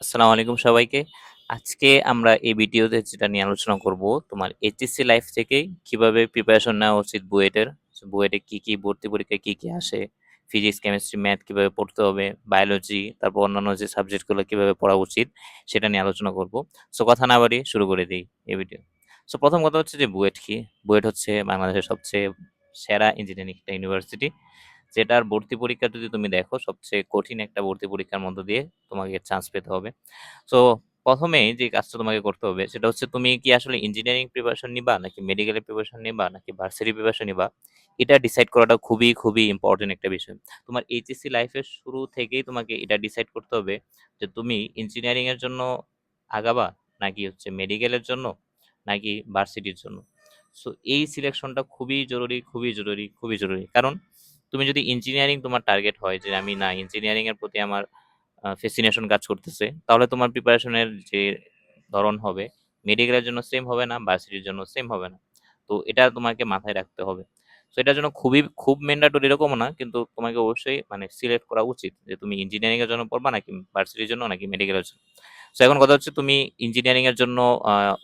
আসসালামু আলাইকুম সবাইকে। আজকে আমরা এই ভিডিওতে যেটা নিয়ে আলোচনা করব, তোমার এইচএসসি লাইফ থেকে কীভাবে প্রিপারেশন নেওয়া উচিত বুয়েটের। বুয়েটে কি, কি ভর্তি পরীক্ষায় কি, কি আসে, ফিজিক্স, কেমিস্ট্রি, ম্যাথ কীভাবে পড়তে হবে, বায়োলজি, তারপর অন্যান্য যে সাবজেক্টগুলো কীভাবে পড়া উচিত, সেটা নিয়ে আলোচনা করব। সো কথা না বাড়িয়ে শুরু করে দিই এই ভিডিও। সো প্রথম কথা হচ্ছে যে বুয়েট কি? বুয়েট হচ্ছে বাংলাদেশের সবচেয়ে সেরা ইঞ্জিনিয়ারিং ইউনিভার্সিটি। যেটার ভর্তি পরীক্ষা যদি তুমি দেখো, সবচেয়ে কঠিন একটা ভর্তি পরীক্ষার মধ্য দিয়ে তোমাকে চান্স পেতে হবে। সো প্রথমেই যে কাজটা তোমাকে করতে হবে, সেটা হচ্ছে তুমি কি আসলে ইঞ্জিনিয়ারিং প্রিপারেশন নিবা, নাকি মেডিকেলের প্রিপারেশন নিবা, নাকি ভার্সিটি প্রিপারেশন নিবা? এটা ডিসাইড করাটা খুবই খুবই ইম্পর্টেন্ট একটা বিষয়। তোমার এইচএসসি লাইফের শুরু থেকেই তোমাকে এটা ডিসাইড করতে হবে যে তুমি ইঞ্জিনিয়ারিং এর জন্য আগাবা, নাকি হচ্ছে মেডিকেলের জন্য, নাকি ভার্সিটির জন্য। সো এই সিলেকশনটা খুবই জরুরি খুবই জরুরি খুবই জরুরি। কারণ তুমি যদি ইঞ্জিনিয়ারিং তোমার টার্গেট হয় যে আমি না ইঞ্জিনিয়ারিং এর প্রতি আমার ফেসিনেশন কাজ করতেছে, তাহলে তোমার প্রিপারেশনের যে ধরন হবে মেডিকেলের জন্য সেম হবে না ভার্সিটির জন্য সেম হবে না। তো এটা তোমাকে মাথায় রাখতে হবে। তো এটার জন্য খুবই, খুব মেন্ডাটরি এরকমও না, কিন্তু তোমাকে অবশ্যই মানে সিলেক্ট করা উচিত যে তুমি ইঞ্জিনিয়ারিং এর জন্য পড়বা নাকি ভার্সিটির জন্য নাকি মেডিকেলের জন্য। তো এখন কথা হচ্ছে তুমি ইঞ্জিনিয়ারিং এর জন্য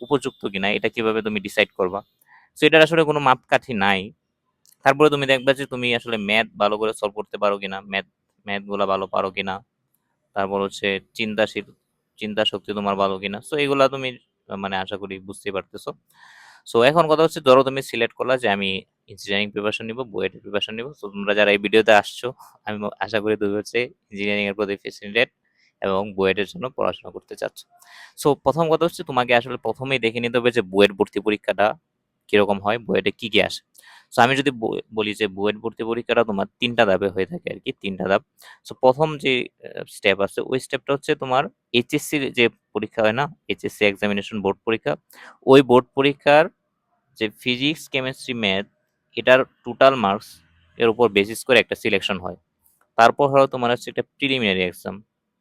উপযুক্ত কিনা, এটা কীভাবে তুমি ডিসাইড করবা? তো এটার আসলে কোনো মাপকাঠি নাই। তারপরে তুমি দেখবে যে তুমি আসলে ম্যাথ ভালো করে সলভ করতে পারো কিনা ম্যাথ ম্যাথগুলা ভালো পারো কিনা, তারপর হচ্ছে চিন্তাশীল চিন্তা শক্তি তোমার ভালো কিনা সো এগুলা তুমি মানে আশা করি বুঝতে পারতেছো। সো এখন কথা হচ্ছে ধরো তুমি সিলেক্ট করলা যে আমি ইঞ্জিনিয়ারিং প্রিপারেশন নিব বুয়েটের প্রিপারেশন নিব তো তোমরা যারা এই ভিডিওতে আসছো, আমি আশা করি তুমি হচ্ছে ইঞ্জিনিয়ারিং এর প্রতি ফেসিলিটেড এবং বুয়েটের জন্য পড়াশোনা করতে চাচ্ছ। সো প্রথম কথা হচ্ছে তোমাকে আসলে প্রথমেই দেখে নিতে হবে যে বুয়েট ভর্তি পরীক্ষাটা কীরকম হয় বুয়েটে কি কি আসে। সো আমি যদি বলি যে বুয়েট ভর্তি পরীক্ষাটা তোমার তিনটা ধাপে হয়ে থাকে আর কি, তিনটা ধাপ। সো প্রথম যে স্টেপ আছে, ওই স্টেপটা হচ্ছে তোমার এইচএসসি যে পরীক্ষা হয় না এইচএসসি এক্সামিনেশন বোর্ড পরীক্ষা, ওই বোর্ড পরীক্ষার যে ফিজিক্স কেমিস্ট্রি ম্যাথ এটার টোটাল মার্কস এর উপর বেসিস করে একটা সিলেকশন হয়। তারপর হলো তোমার হচ্ছে একটা preliminary exam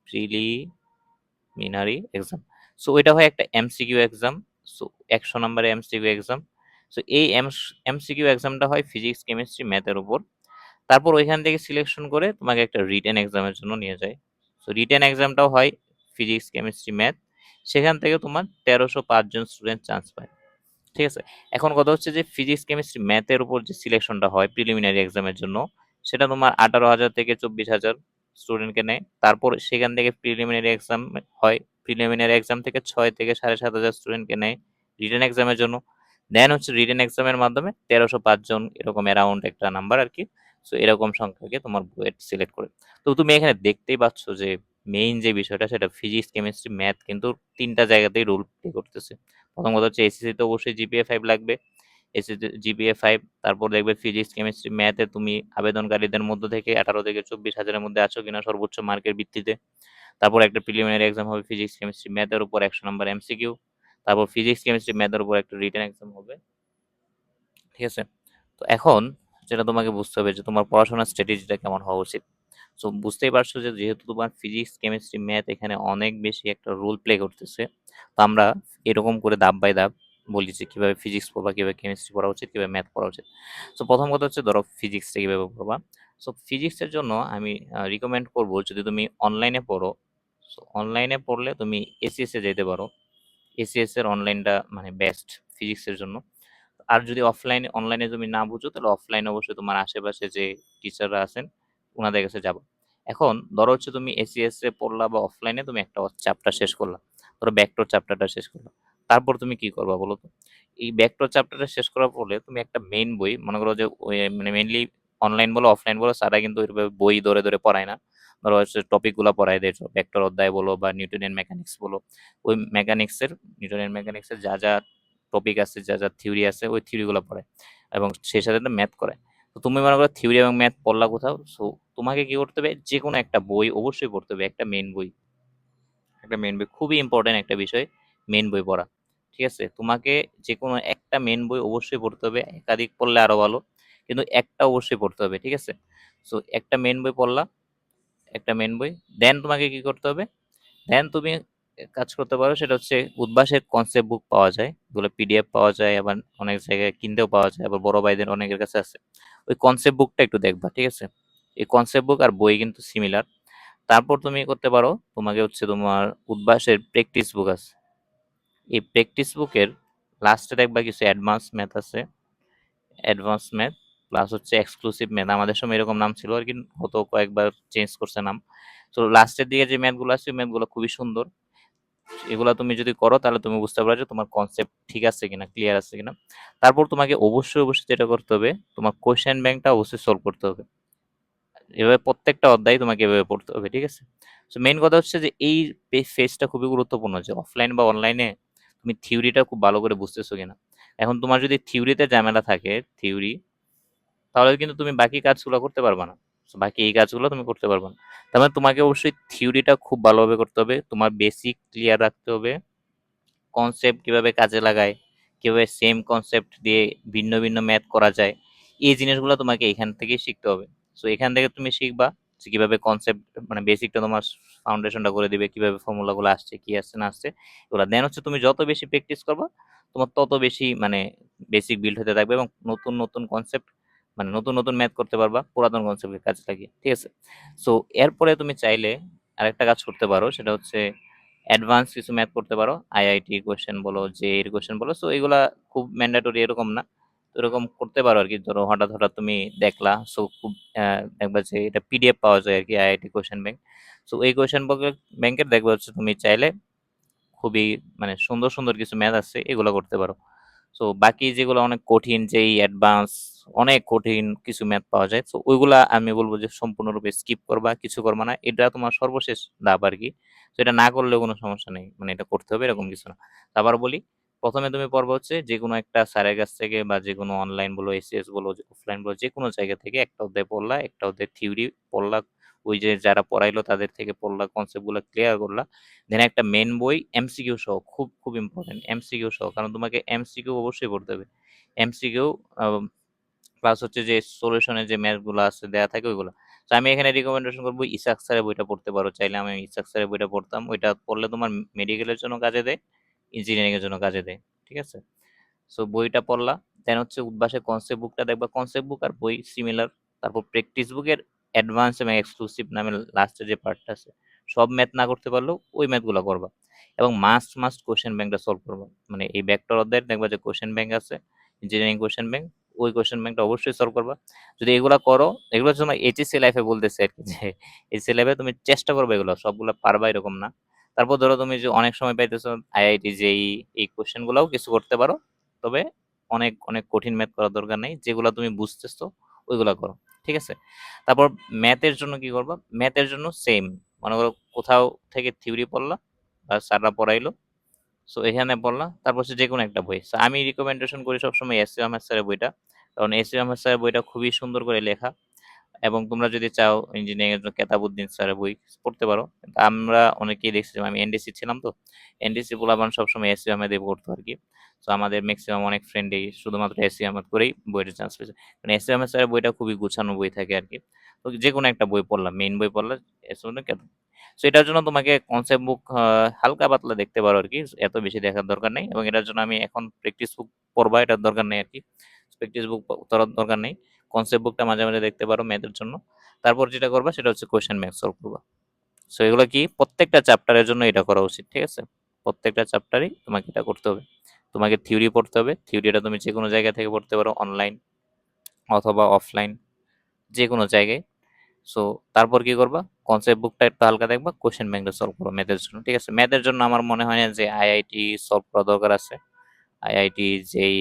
preliminary exam so এটা হয় একটা এমসিকিউ এক্সাম সো একশো নম্বরের এমসিকিউ এক্সাম সো এই এমসিকিউ এক্সামটা হয় ফিজিক্স কেমিস্ট্রি ম্যাথের উপর। তারপর ওইখান থেকে সিলেকশন করে তোমাকে একটা রিটেন এক্সামের জন্য নিয়ে যায়। সো রিটেন এক্সামটাও হয় ফিজিক্স কেমিস্ট্রি ম্যাথ সেখান থেকে তোমার তেরোশো পাঁচজন স্টুডেন্ট চান্স পায়। ঠিক আছে? এখন কথা হচ্ছে যে ফিজিক্স কেমিস্ট্রি ম্যাথের উপর যে সিলেকশনটা হয় প্রিলিমিনারি এক্সামের জন্য, সেটা তোমার আঠারো হাজার থেকে চব্বিশ হাজার স্টুডেন্টকে নেয়। তারপর সেখান থেকে প্রিলিমিনারি এক্সাম হয়। প্রিলিমিনারি এক্সাম থেকে ছয় থেকে সাড়ে সাত হাজার স্টুডেন্টকে নেয় রিটার্ন এক্সামের জন্য। দেন হচ্ছে রিটেন এক্সামের মাধ্যমে তেরোশো পাঁচজন এরকম অ্যারাউন্ড একটা নাম্বার আর কি সো এরকম সংখ্যাকে তোমার বুয়েট সিলেক্ট করে। তো তুমি এখানে দেখতেই পাচ্ছ যে মেইন যে বিষয়টা সেটা ফিজিক্স কেমিস্ট্রি ম্যাথ কিন্তু তিনটা জায়গাতেই রোল প্লে করতেছে। প্রথম কথা হচ্ছে এসএসসি তে অবশ্যই জিপিএ ফাইভ লাগবে। এসএসসি জিপিএ ফাইভ তারপর দেখবে ফিজিক্স কেমিস্ট্রি ম্যাথে তুমি আবেদনকারীদের মধ্য থেকে আঠারো থেকে চব্বিশ হাজারের মধ্যে আছো কিনা সর্বোচ্চ মার্কের ভিত্তিতে। তারপর একটা প্রিলিমিনারি এক্সাম হবে ফিজিক্স কেমিস্ট্রি ম্যাথের উপর একশো নম্বর এমসিকিউ তারপর ফিজিক্স কেমিস্ট্রি ম্যাথের উপর একটা রিটার্ন এক্সাম হবে। ঠিক আছে? তো এখন যেটা তোমাকে বুঝতে হবে যে তোমার পড়াশোনার স্ট্র্যাটেজিটা কেমন হওয়া উচিত। সো বুঝতেই পারছ যে যেহেতু তোমার ফিজিক্স কেমিস্ট্রি ম্যাথ এখানে অনেক বেশি একটা রোল প্লে করতেছে, তো আমরা এরকম করে ধাপ বাই ধাপ বলি যে কীভাবে ফিজিক্স পড়বা, কীভাবে কেমিস্ট্রি পড়া উচিত, কীভাবে ম্যাথ পড়া উচিত। সো প্রথম কথা হচ্ছে ধরো ফিজিক্সটা কীভাবে পড়বা। সো ফিজিক্সের জন্য আমি রিকমেন্ড করব যদি তুমি অনলাইনে পড়ো সো অনলাইনে পড়লে তুমি এসিএস যেতে পারো। এসিএস এর অনলাইনটা মানে বেস্ট ফিজিক্সের জন্য। আর যদি অফলাইনে অনলাইনে তুমি না বুঝো, তাহলে অফলাইনে অবশ্যই তোমার আশেপাশে যে টিচাররা আছেন ওনাদের কাছে যাব। এখন ধরো হচ্ছে তুমি এসিএস এ পড়লা বা অফলাইনে তুমি একটা চ্যাপ্টার শেষ করলা। ধরো ব্যাকটোর চ্যাপ্টারটা শেষ করলা। তারপর তুমি কি করবা বলো তো? এই ব্যাকটোর চ্যাপ্টারটা শেষ করার পরে তুমি একটা মেইন বই, মনে করো যে মানে মেইনলি অনলাইন বলো অফলাইন বলো সারা কিন্তু বই ধরে ধরে পড়ায় না। ধরো হচ্ছে টপিকগুলো পড়ায় দিয়েছ ভেক্টর অধ্যায় বলো বা নিউটনিয়ান মেকানিক্স বলো, ওই মেকানিক্সের নিউটনিয়ান মেকানিক্সের যা যা টপিক আছে, যা যা থিওরি আছে, ওই থিওরিগুলো পড়ে এবং সেই সাথে ম্যাথ করে তো তুমি মনে করো থিওরি এবং ম্যাথ পড়লা কোথাও সো তোমাকে কি করতে হবে? যে কোনো একটা বই অবশ্যই পড়তে হবে, একটা মেইন বই। একটা মেইন বই, খুবই ইম্পর্টেন্ট একটা বিষয় মেইন বই পড়া, ঠিক আছে? তোমাকে যে কোনো একটা মেইন বই অবশ্যই পড়তে হবে, একাধিক পড়লে আরও ভালো, কিন্তু একটা অবশ্যই পড়তে হবে, ঠিক আছে? সো একটা মেইন বই পড়লা একটা মেন বই। দেন তোমাকে কি করতে হবে? দেন তুমি কাজ করতে পারো, সেটা হচ্ছে উদ্ভাসের কনসেপ্ট বুক পাওয়া যায়। এগুলো পিডিএফ পাওয়া যায়, আবার অনেক জায়গায় কিনতেও পাওয়া যায়, আবার বড় ভাইদের অনেকের কাছে আছে। ওই কনসেপ্ট বুকটা একটু দেখবা, ঠিক আছে? এই কনসেপ্ট বুক আর বই কিন্তু সিমিলার তারপর তুমি করতে পারো, তোমাকে হচ্ছে তোমার উদ্ভাসের প্র্যাকটিস বুক আছে। এই প্র্যাকটিস বুকের লাস্টে দেখবা কিছু অ্যাডভান্স ম্যাথ আছে। অ্যাডভান্স ম্যাথ প্লাস হচ্ছে এক্সক্লুসিভ ম্যাথ আমাদের সময় এরকম নাম ছিল আর কি, হতো কয়েকবার চেঞ্জ করছে নাম। তো লাস্টের দিকে যে ম্যাথগুলো আছে ম্যাথগুলো খুবই সুন্দর। এগুলো তুমি যদি করো, তাহলে তুমি বুঝতে পারো যে তোমার কনসেপ্ট ঠিক আছে কিনা ক্লিয়ার আছে কিনা। তারপর তোমাকে অবশ্যই অবশ্যই যেটা করতে হবে, তোমার কোশ্চেন ব্যাংকটা অবশ্যই সলভ করতে হবে। এভাবে প্রত্যেকটা অধ্যায় তোমাকে এভাবে পড়তে হবে, ঠিক আছে? তো মেইন কথা হচ্ছে যে এই ফেজটা খুবই গুরুত্বপূর্ণ, যে অফলাইন বা অনলাইনে তুমি থিওরিটা খুব ভালো করে বুঝতেছো কিনা। এখন তোমার যদি থিওরিতে ঝামেলা থাকে থিওরি তাহলে কিন্তু তুমি বাকি কাজগুলো করতে পারবে না। বাকি এই কাজগুলো তুমি করতে পারবে না। তার মানে তোমাকে অবশ্যই থিওরিটা খুব ভালোভাবে করতে হবে। তোমার বেসিক ক্লিয়ার রাখতে হবে। কনসেপ্ট কীভাবে কাজে লাগায়, কীভাবে সেম কনসেপ্ট দিয়ে ভিন্ন ভিন্ন ম্যাথ করা যায়, এই জিনিসগুলো তোমাকে এখান থেকে শিখতে হবে। সো এখান থেকে তুমি শিখবা যে কীভাবে কনসেপ্ট মানে বেসিকটা তোমার ফাউন্ডেশনটা করে দিবে, কীভাবে ফর্মুলাগুলো আসছে, কি আসছে, না আসছে, এগুলো। দেন হচ্ছে তুমি যত বেশি প্র্যাকটিস করবা, তোমার তত বেশি মানে বেসিক বিল্ড হতে থাকবে এবং নতুন নতুন কনসেপ্ট মানে নতুন নতুন ম্যাথ করতে পারবা, পুরাতন কনসেপ্টের কাজে লাগিয়ে ঠিক আছে? সো এরপরে তুমি চাইলে আরেকটা কাজ করতে পারো, সেটা হচ্ছে অ্যাডভান্স কিছু ম্যাথ করতে পারো আইআইটি কোয়েশ্চেন বলো জে এর কোশ্চেন বলো সো এগুলা খুব ম্যান্ডেটরি এরকম না, তো এরকম করতে পারো আর কি ধরো হঠাৎ হঠাৎ তুমি দেখলা সো খুব দেখবা যে এটা পিডিএফ পাওয়া যায় আর কি আইআইটি কোয়েশ্চেন ব্যাংক সো এই কোয়েশ্চেন ব্যাংকের দেখবা হচ্ছে তুমি চাইলে খুবই মানে সুন্দর সুন্দর কিছু ম্যাথ আছে, এগুলো করতে পারো। সো বাকি যেগুলো অনেক কঠিন, যেই অ্যাডভান্স অনেক কঠিন কিছু ম্যাথ পাওয়া যায় তো ওইগুলা আমি বলব যে সম্পূর্ণরূপে স্কিপ করবা, কিছু করবা না। এটা তোমার সর্বশেষ ধাপ আর কি তো এটা না করলেও কোনো সমস্যা নেই। মানে এটা করতে হবে, এরকম কিছু না। আবার বলি, প্রথমে তুমি পড়বা হচ্ছে যে কোনো একটা স্যারের কাছ থেকে বা যে কোনো অনলাইন বলো এসিএস বলো অফলাইন বলো, যে কোনো জায়গা থেকে একটা অধ্যায় পড়লা, একটা অধ্যায় থিওরি পড়লা ওই যে যারা পড়াইলো তাদের থেকে পড়লা কনসেপ্টগুলো ক্লিয়ার করলা। দেন একটা মেন বই এমসিকিউ সহ, খুব খুব ইম্পর্টেন্ট এমসিকিউ সহ, কারণ তোমাকে এমসিকিউ অবশ্যই পড়তে হবে। এমসিকিউ প্লাস হচ্ছে যে সলিউশনের যে ম্যাথগুলো আছে দেওয়া থাকে ওইগুলো। তো আমি এখানে রিকমেন্ডেশন করব ইসাক স্যারের বইটা পড়তে পারো। চাইলে আমি ইসাক স্যারের বইটা পড়তাম। ওইটা পড়লে তোমার মেডিকেলের জন্য কাজে দেয় ইঞ্জিনিয়ারিং এর জন্য কাজে দেয়, ঠিক আছে? সো বইটা পড়লা। দেন হচ্ছে উদ্ভাসের কনসেপ্ট বুকটা দেখবা। কনসেপ্ট বুক আর বই সিমিলার তারপর প্র্যাকটিস বুকের অ্যাডভান্স এবং এক্সক্লুসিভ নামে লাস্টের যে পার্টটা আছে, সব ম্যাথ না করতে পারলেও ওই ম্যাথগুলো করবা। এবং মাস্ট মাস্ট কোশ্চেন ব্যাংকটা সলভ করবা। মানে এই ব্যাকটার অধ্যায় দেখবা যে কোশ্চেন ব্যাংক আছে ইঞ্জিনিয়ারিং কোশ্চেন ব্যাংক ওই কোশ্চেন ব্যাংকটা অবশ্যই সলভ করবা। যদি এগুলা করো, এগুলো জন্য এইচএসসি লাইফে বলতেছে আর কি যে এইচএসসি লাইফে তুমি চেষ্টা করবে এগুলো, সবগুলো পারবা এরকম না। তারপর ধরো তুমি যে অনেক সময় পাইতেছো আইআইটি যেই এই কোশ্চেন গুলাও কিছু করতে পারো। তবে অনেক অনেক কঠিন ম্যাথ করার দরকার নেই। যেগুলো তুমি বুঝতেছো, ওইগুলা করো। ঠিক আছে? তারপর ম্যাথের জন্য কি করবা? ম্যাথের জন্য সেম মনে করো কোথাও থেকে থিওরি পড়লা, বা স্যাররা পড়াইলো। সো এখানে পড়লা, তারপর হচ্ছে যে কোনো একটা বই। আমি রিকমেন্ডেশন করি সবসময় এস এম এস স্যারের বইটা। কারণ এস এম এস স্যারের বইটা খুবই সুন্দর করে লেখা। এবং তোমরা যদি চাও ইঞ্জিনিয়ারিং এর জন্য কেতাবুদ্দিন স্যারের বই পড়তে পারো। আমরা অনেকেই দেখছি আমি এনডিসি ছিলাম তো। এনডিসি পোলাবান সবসময় এসি আহমেদে পড়তো আর কি। তো আমাদের ম্যাক্সিমাম অনেক ফ্রেন্ডই শুধুমাত্র এসি আহমেদ করেই বইটা চান্স পেয়েছে। কারণ এসি আহমেদ স্যারের বইটা খুবই গুছানো বই থাকে আর কি। তো যে কোনো একটা বই পড়লাম মেইন বই পড়লাম এসি কেতাব। সো এটার জন্য তোমাকে কনসেপ্ট বুক হালকা পাতলা দেখতে পারো আর কি। এত বেশি দেখার দরকার নেই এবং এটার জন্য আমি এখন প্র্যাকটিস বুক পড়বা, এটার দরকার নেই আর কি। প্র্যাকটিস বুক তোর দরকার নেই। কনসেপ্ট বুকটা মাঝে মাঝে দেখতে পারো মেয়েদের জন্য। তারপর যেটা করবা সেটা হচ্ছে কোয়েশ্চেন ম্যাথ সলভ করবা। সো এগুলো কি? প্রত্যেকটা চ্যাপ্টারের জন্য এটা করা উচিত, ঠিক আছে? প্রত্যেকটা চ্যাপ্টারই তোমাকে এটা করতে হবে। তোমাকে থিওরি পড়তে হবে। থিওরিটা তুমি যে কোনো জায়গা থেকে পড়তে পারো অনলাইন অথবা অফলাইন যে কোনো জায়গায়। সো তারপর কি করবা? কনসেপ্ট বুকটা একটু হালকা দেখবা কোশ্চেন ব্যাংকটা সলভ করো ম্যাথের জন্য, ঠিক আছে? ম্যাথের জন্য আমার মনে হয় না যে আইআইটি সলভ করা দরকার আছে। আইআইটি যেই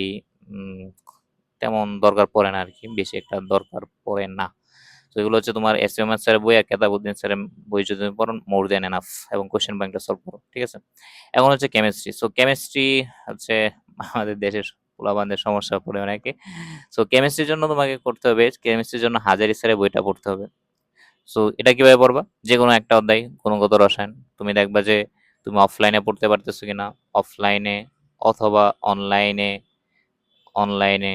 তেমন দরকার পড়ে না আর কি বেশি একটা দরকার পড়ে না। তো এগুলো হচ্ছে তোমার এস এম এস স্যারের বই আর কেতাবুদ্দিন স্যারের বই যদি তুমি পড়ো মোর দেন এনাফ এবং কোয়েশ্চেন ব্যাংকটা সলভ করো, ঠিক আছে? এখন হচ্ছে কেমিস্ট্রি সো কেমিস্ট্রি হচ্ছে আমাদের দেশের পোলাবানদের সমস্যা পড়ে অনেকে। সো কেমিস্ট্রির জন্য তোমাকে করতে হবে কেমিস্ট্রির জন্য হাজারি স্যারের বইটা পড়তে হবে। সো এটা কীভাবে পড়বা? যে কোনো একটা অধ্যায়, গুণগত রসায়ন। তুমি দেখবা যে তুমি অফলাইনে পড়তে পারতেছো কিনা? অফলাইনে অথবা অনলাইনে অনলাইনে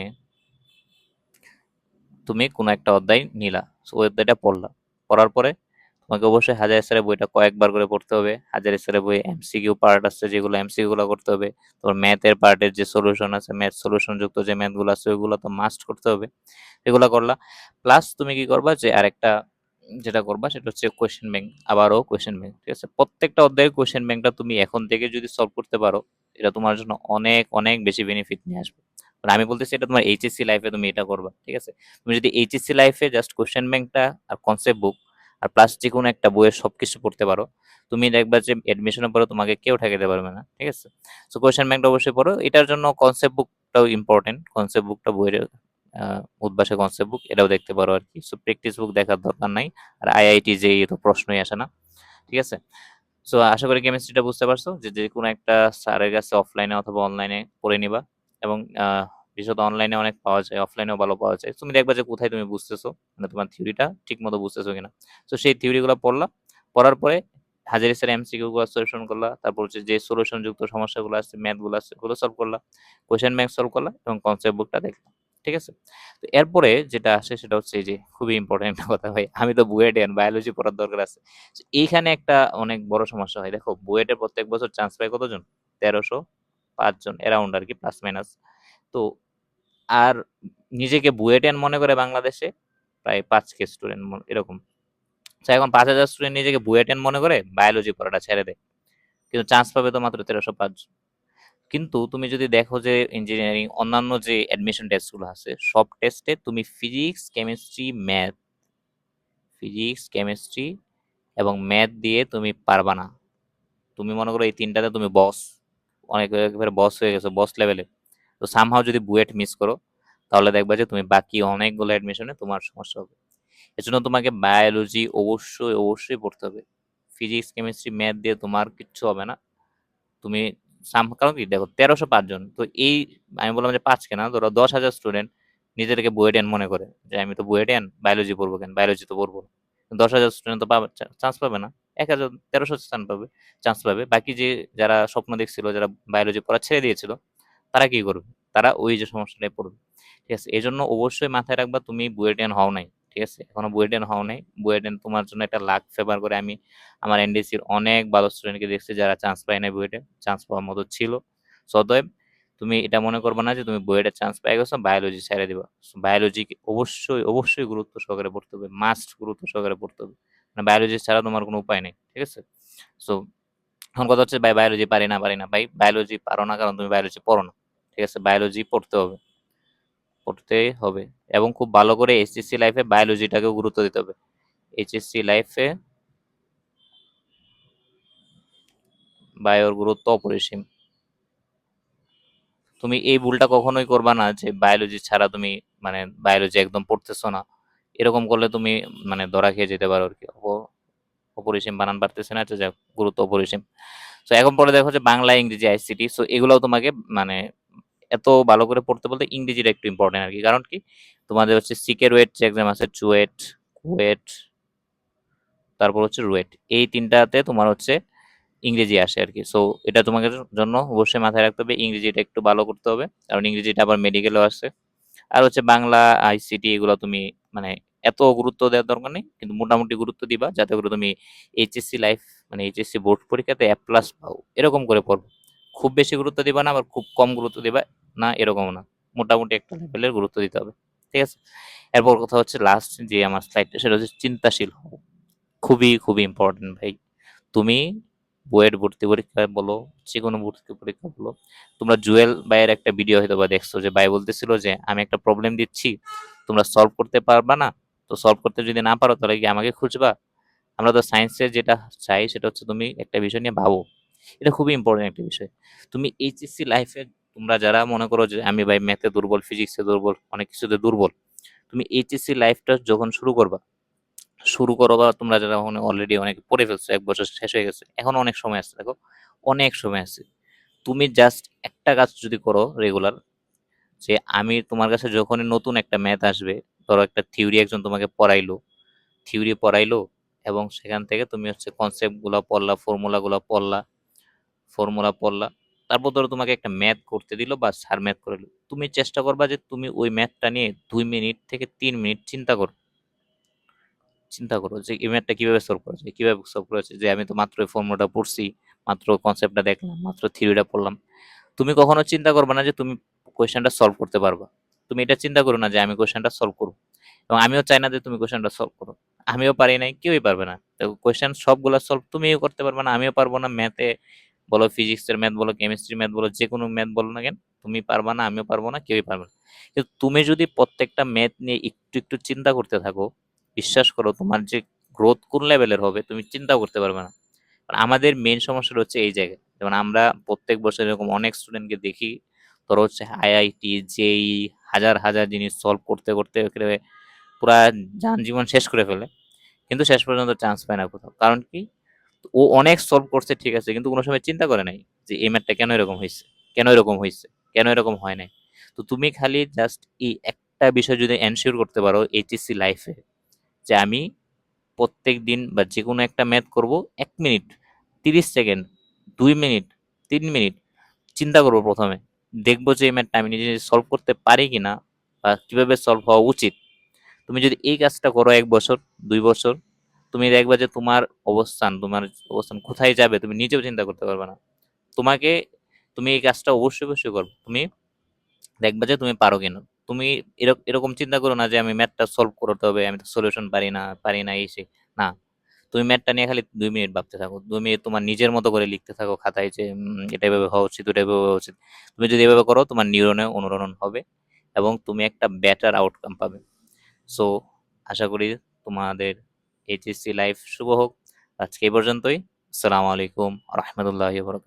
তুমি কোনো একটা অধ্যায় নিলা। ওই অধ্যায়টা পড়লা। পড়ার পরে তোমাকে অবশ্যই হাজার স্যারের বইটা কয়েকবার করে পড়তে হবে। হাজার স্যারের বই এমসিকিউ পার্ট আছে যেগুলো এমসিকিউ গুলো করতে হবে। তোমার ম্যাথের পার্টের যে সলিউশন আছে ম্যাথ সলিউশন যুক্ত যে ম্যাথগুলো আছে, ওইগুলো তো মাস্ট করতে হবে। এগুলো করলা। প্লাস তুমি কি করবা যে আরেকটা যেটা করবা, সেটা হচ্ছে কোয়েশ্চেন ব্যাংক আবারও কোয়েশ্চেন ব্যাংক ঠিক আছে? প্রত্যেকটা অধ্যায়ের কোয়েশ্চেন ব্যাংকটা তুমি এখন থেকে যদি সলভ করতে পারো, এটা তোমার জন্য অনেক অনেক বেশি বেনিফিট নিয়ে আসবে। আর আমি বলতেছি এটা তোমার এইচএসসি লাইফে তুমি এটা করবা ঠিক আছে? তুমি যদি এইচএসসি লাইফে জাস্ট কোশ্চেন ব্যাংকটা আর কনসেপ্ট বুক আর প্লাস যে কোনো একটা বইয়ের সব কিছু পড়তে পারো তুমি দেখবা যে অ্যাডমিশনের পরে তোমাকে কেউ ঠেকাতে পারবে না ঠিক আছে? সো কোয়েশ্চেন ব্যাংকটা অবশ্যই পড়ো এটার জন্য কনসেপ্ট বুকটাও ইম্পর্টেন্ট কনসেপ্ট বুকটা বইয়ের আহ, উদ্ভাসে কনসেপ্ট বুক এটাও দেখতে পারো আর কি। সো প্র্যাকটিস বুক দেখার দরকার নাই আর আইআইটি যে তো প্রশ্নই আসে না ঠিক আছে? সো আশা করি কেমিস্ট্রিটা বুঝতে পারছ যে যে কোনো একটা স্যারের কাছে অফলাইনে অথবা অনলাইনে পড়ে নিবা। এবং বিশেষত অনলাইনে অনেক পাওয়া যায় অফলাইনেও ভালো পাওয়া যায়। তুমি দেখবা যে কোথায় তুমি বুঝতেছো মানে তোমার থিওরিটা ঠিক মতো বুঝতেছো কিনা। তো সেই থিওরিগুলো পড়লা, পড়ার পরে হাজারি স্যার এমসিকিউ গুলো সলিউশন করলা, তারপর হচ্ছে যে সলিউশন যুক্ত সমস্যাগুলো আছে ম্যাথগুলো আছে, ওগুলো সলভ করলা কোয়েশ্চেন ব্যাংক সলভ করলা এবং কনসেপ্ট বুকটা দেখলাম ঠিক আছে? তো এরপরে যেটা আসে সেটা হচ্ছে যে খুবই ইম্পর্টেন্ট কথা ভাই, আমি তো বুয়েটেন বায়োলজি পড়ার দরকার আছে। এইখানে একটা অনেক বড় সমস্যা হয়। দেখো, বুয়েটে প্রত্যেক বছর চান্স পায় কতজন? তেরোশো পাঁচজন অ্যারাউন্ড আর কি প্লাস মাইনাস তো আর নিজেকে বুয়েটেন মনে করে বাংলাদেশে, প্রায় পাঁচ কে স্টুডেন্ট এরকম। এখন পাঁচ হাজার স্টুডেন্ট নিজেকে বুয়েটেন মনে করে বায়োলজি পড়াটা ছেড়ে দেয়। কিন্তু চান্স পাবে তো মাত্র তেরোশো পাঁচজন কিন্তু তুমি যদি দেখো যে ইঞ্জিনিয়ারিং অন্যান্য যে অ্যাডমিশন টেস্টগুলো আছে, সব টেস্টে তুমি physics chemistry math physics chemistry এবং ম্যাথ দিয়ে তুমি পারবা না। তুমি মনে করো এই তিনটাতে তুমি বস অনেক একেবারে বস হয়ে গেছো বস লেভেলে তো সামহাও যদি বুয়েট মিস করো, তাহলে দেখবা যে তুমি বাকি অনেকগুলো অ্যাডমিশনে তোমার সমস্যা হবে। এজন্য তোমাকে বায়োলজি অবশ্যই অবশ্যই পড়তে হবে। ফিজিক্স কেমিস্ট্রি ম্যাথ দিয়ে তোমার কিচ্ছু হবে না। তুমি সাম, কারণ কি, দেখো তেরোশো পাঁচজন তো এই, আমি বললাম যে পাঁচ কেনা ধরো দশ হাজার স্টুডেন্ট নিজেদেরকে বুয়েটেন মনে করে, যে আমি তো বুয়েটেন বায়োলজি পড়ব কেন? বায়োলজি তো পড়ব দশ হাজার স্টুডেন্ট তো পাবে চান্স পাবে না। এক হাজার তেরোশো স্থান পাবে চান্স পাবে। বাকি যে যারা স্বপ্ন দেখছিল, যারা বায়োলজি পড়া ছেড়ে দিয়েছিল, তারা কি করবে? তারা ওই যে সমস্যাটাই পড়বে। ঠিক আছে? এই জন্য অবশ্যই মাথায় রাখবা, তুমি বুয়েটেন হও নাই। ঠিক আছে? এখনও বুয়েটেন হও নাই। বুয়েটেন তোমার জন্য একটা লাখ ফেভার করে আমি আমার এনডিসির অনেক ভালো স্টুডেন্টকে দেখছি যারা চান্স পায় না বুয়েটে চান্স পাওয়ার মতো ছিল। সদয়, তুমি এটা মনে করবে না যে তুমি বুয়েটে চান্স পেয়ে গেছো বায়োলজি ছেড়ে দিবা। বায়োলজি অবশ্যই অবশ্যই গুরুত্ব সহকারে পড়তে হবে। মাস্ট গুরুত্ব সহকারে পড়তে হবে। মানে বায়োলজি ছাড়া তোমার কোনো উপায় নেই, ঠিক আছে? সো এখন কথা হচ্ছে ভাই বায়োলজি পারি না পারি না, ভাই বায়োলজি পারো না কারণ তুমি বায়োলজি পড়ো না, ঠিক আছে? বায়োলজি পড়তে হবে পড়তে হবে এবং খুব ভালো করে এইচএসসি লাইফে বায়োলজিটাকেও গুরুত্ব দিতে হবে। এইচএসসি লাইফে বায়োর গুরুত্ব অপরিসীম। তুমি এই ভুলটা কখনোই করবা না যে বায়োলজি ছাড়া তুমি মানে বায়োলজি একদম পড়তেছো না। এরকম করলে তুমি মানে ধরা খেয়ে যেতে পারো আর কি। অপ- অপরিসীম বানান পারতেছে না তো যাক, গুরুত্ব অপরিসীম। তো এখন পরে দেখো যে বাংলা, ইংরেজি আইসিটি সো এগুলোও তোমাকে মানে এত ভালো করে পড়তে বলতে ইংরেজিটা একটু ইম্পর্টেন্ট আর কি। কারণ কি? তোমাদের হচ্ছে সিকের ওয়েট যে এক্সাম আছে চুয়েট কুয়েট, তারপর হচ্ছে রুয়েট। এই তিনটাতে তোমার হচ্ছে ইংরেজি আসে আর কি। সো এটা তোমাদের জন্য অবশ্যই মাথায় রাখতে হবে, ইংরেজিটা একটু ভালো করতে হবে। কারণ ইংরেজিটা আবার মেডিকেলও আসছে আর হচ্ছে বাংলা আইসিটি এগুলো তুমি মানে এত গুরুত্ব দেওয়ার দরকার নেই। কিন্তু মোটামুটি গুরুত্ব দিবা। যাতে করে তুমি এইচএসসি লাইফ মানে এইচএসসি বোর্ড পরীক্ষাতে এ প্লাস পাও। এরকম করে পড়ব। খুব বেশি গুরুত্ব দিবা না আবার খুব কম গুরুত্ব দিবা না এরকম না। মোটামুটি একটা লেভেলের গুরুত্ব দিতে হবে। ঠিক আছে? এরপর কথা হচ্ছে লাস্ট যে আমার স্লাইডটা সেটা হচ্ছে চিন্তাশীল হও। খুবই খুবই ইম্পর্টেন্ট ভাই। তুমি বুয়েট ভর্তি পরীক্ষা বলো যে কোনো ভর্তি পরীক্ষা বলো। তোমরা জুয়েল ভাইয়ের একটা ভিডিও হয়তো বা দেখছ যে ভাই বলতেছিল যে আমি একটা প্রবলেম দিচ্ছি তোমরা সলভ করতে পারবা না। তো সলভ করতে যদি না পারো, তাহলে কি আমাকে খুঁজবা। আমরা তো সায়েন্সের যেটা চাই, সেটা হচ্ছে তুমি একটা বিষয় নিয়ে ভাবো। এটা খুবই ইম্পর্টেন্ট একটা বিষয়। তুমি এইচএসসি লাইফে তোমরা যারা মনে করো যে আমি ভাই ম্যাথে দুর্বল ফিজিক্সে দুর্বল, অনেক কিছুতে দুর্বল, তুমি এইচএসসি লাইফটা যখন শুরু করবা, শুরু করো বা তোমরা যারা অলরেডি অনেক পড়ে ফেলছো, এক বছর শেষ হয়ে গেছে, এখন অনেক সময় আছে, দেখো, অনেক সময় আছে। তুমি জাস্ট একটা কাজ যদি করো রেগুলার যে আমি তোমার কাছে যখনই নতুন একটা ম্যাথ আসবে, ধরো একটা থিওরি একজন তোমাকে পড়াইলো থিওরি পড়াইলো এবং সেখান থেকে তুমি হচ্ছে কনসেপ্টগুলা পড়লা ফর্মুলাগুলো পড়লা ফর্মুলা পড়লা, তারপর ধরো তোমাকে একটা ম্যাথ করতে দিল বা স্যার ম্যাথ করে তুমি চেষ্টা করবা যে তুমি ওই ম্যাথটা নিয়ে দুই মিনিট থেকে তিন মিনিট চিন্তা করো। চিন্তা করো যে এই ম্যাথটা কীভাবে সলভ করা যায়, কীভাবে সলভ করা যে আমি তো মাত্র ফর্মুলাটা পড়ছি, মাত্র কনসেপ্টটা দেখলাম, মাত্র থিওরিটা পড়লাম। তুমি কখনো চিন্তা করবে না যে তুমি কোয়েশ্চেনটা সলভ করতে পারবা। তুমি এটা চিন্তা করো না যে আমি কোয়েশ্চেনটা সলভ করব। এবং আমিও চাই না যে তুমি কোয়েশ্চেনটা সলভ করো। আমিও পারি নাই, কেউই পারবে না। তো কোয়েশ্চেন সবগুলা সলভ তুমিও করতে পারবে না, আমিও পারব না। ম্যাথে বলো, ফিজিক্সের ম্যাথ বলো কেমিস্ট্রি ম্যাথ বলো, যে কোনো ম্যাথ বলো না কেন, তুমি পারবা না, আমিও পারব না, কেউই পারবে না। কিন্তু তুমি যদি প্রত্যেকটা ম্যাথ নিয়ে একটু একটু চিন্তা করতে থাকো, বিশ্বাস করো তোমার যে গ্রোথ কোন লেভেলের হবে, তুমি চিন্তা করতে পারবে না। আমাদের মেন সমস্যাটা হচ্ছে এই জায়গায়। যেমন আমরা প্রত্যেক বছর এরকম অনেক স্টুডেন্টকে দেখি তোর হচ্ছে আইআইটি যেই হাজার হাজার জিনিস সলভ করতে করতে পুরা যান জীবন শেষ করে ফেলে। কিন্তু শেষ পর্যন্ত চান্স পায় না কোথাও। কারণ কি? ও অনেক সলভ করছে, ঠিক আছে, কিন্তু কোনো সময় চিন্তা করে নাই যে এই ম্যাথটা কেন এরকম হয়েছে কেন এরকম হয়েছে কেন এরকম হয় নাই? তো তুমি খালি জাস্ট এই একটা বিষয় যদি এনশিওর করতে পারো এইচএসসি লাইফে যে আমি প্রত্যেক দিন বা যে কোনো একটা ম্যাথ করব এক মিনিট তিরিশ সেকেন্ড দুই মিনিট তিন মিনিট চিন্তা করব প্রথমে। দেখব যে এই ম্যাথটা আমি নিজে সলভ করতে পারি কি না বা কীভাবে সলভ হওয়া উচিত। তুমি যদি এই কাজটা করো এক বছর, দুই বছর, তুমি দেখবা যে তোমার অবস্থান তোমার অবস্থান কোথায় যাবে তুমি নিজেও চিন্তা করতে পারবে না। তোমাকে, তুমি এই কাজটা অবশ্যই অবশ্যই করবে। তুমি দেখবা যে তুমি পারো কিনা। তুমি এরকম চিন্তা করো না যে আমি ম্যাথটা সলভ করতে হবে, আমি তো সলিউশন পারি না পারি না, এই সেই না। তুমি ম্যাটটা নিয়ে খালি দুই মিনিট ভাবতে থাকো। দুই মিনিট তোমার নিজের মতো করে লিখতে থাকো খাতায় যে এটা এভাবে হওয়া উচিত, ওটা এভাবে হওয়া উচিত। তুমি যদি এভাবে করো, তোমার নিউরনে অনুরণন হবে এবং তুমি একটা বেটার আউটকাম পাবে। সো আশা করি তোমাদের এইচএসসি লাইফ শুভ হোক। আজকে এই পর্যন্তই। আসসালামু আলাইকুম রহমতুল্লাহ বরকাত